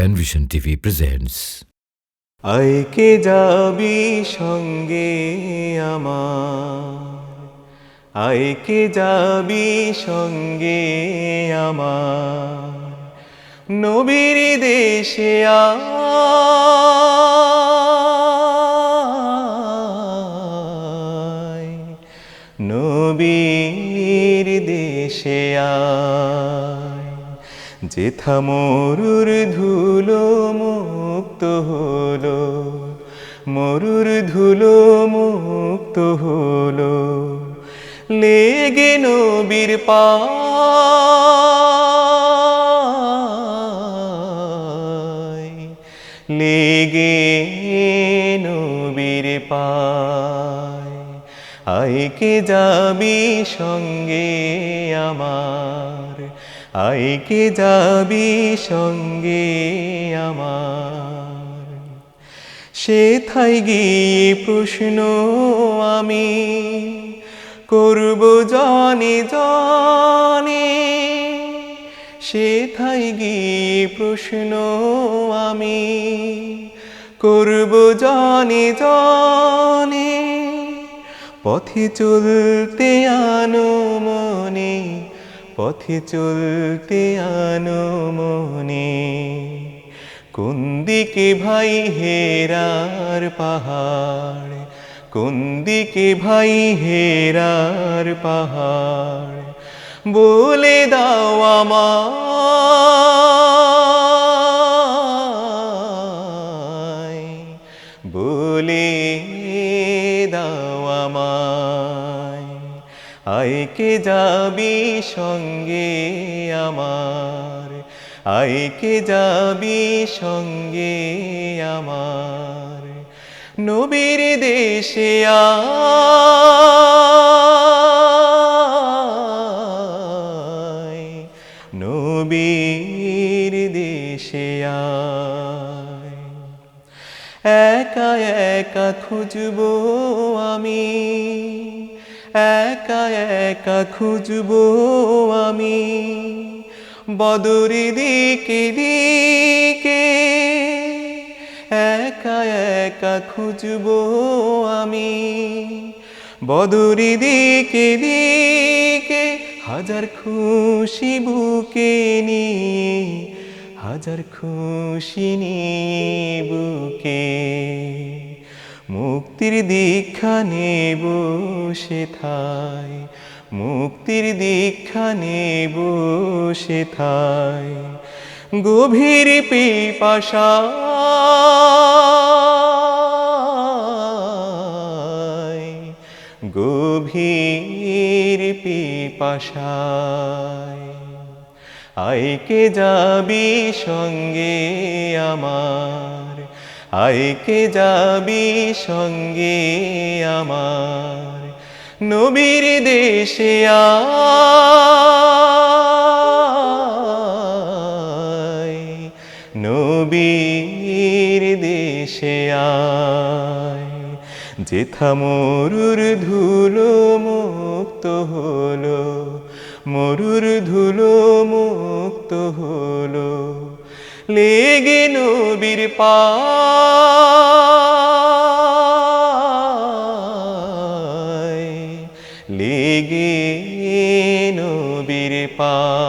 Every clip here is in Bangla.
Penvision TV presents আইকে যাবি সঙ্গে আমার? আইকে যাবি সঙ্গে আমার? নবীর দেশে নবীর দেশে আয়। যেথা মরুর ধুলো মুক্ত হলো, মরুর ধুলো মুক্ত হলো, লেগে নবীর পা। লেগে নবীর পায় আইকে যাবি সঙ্গে আমার? আইকে যাবি সঙ্গে আমার? সে থাই গিয়ে প্রশ্ন আমি করব জানে জানে। সে থাই গিয়ে প্রশ্ন আমি করব জানে জানে। পথে চলতে আনো মনে পথে চলতে আনো মনে কোন দিকে ভাই হেরার পাহাড়, কোন দিকে ভাই হেরার পাহাড়, বলে দাও আমায়। আইকে যাবি সঙ্গে আমার? আইকে যাবি সঙ্গে আমার? নবীর দেশে নবীর দেশে একা একা খুঁজবো আমি একা একা খুঁজবো আমি। বদরি দিকে দিকে একা একা খুঁজবো আমি। বদরি দিকে দিকে হাজার খুশি বুকে নিয়ে, হাজার খুশি নিয়ে বুকে। মুক্তির দীক্ষা নেব সেথায়, মুক্তির দীক্ষা নেব সেথায়। গভীর পিপাসা গভীর পিপাসায়। আইকে যাবি সঙ্গে আমার? আইকে যাবি সঙ্গে আমার? নবীর দেশে নবীর দেশে আয়। যেথা মরুর ধুলো মুক্ত হলো, মরুর ধুলো মুক্ত হলো। লেগে নবীর পায় লেগে নবীর পায়।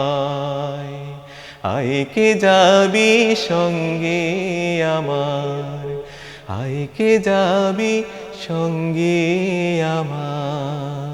যাবি সঙ্গে আমার? আইকে যাবি সঙ্গে আমার?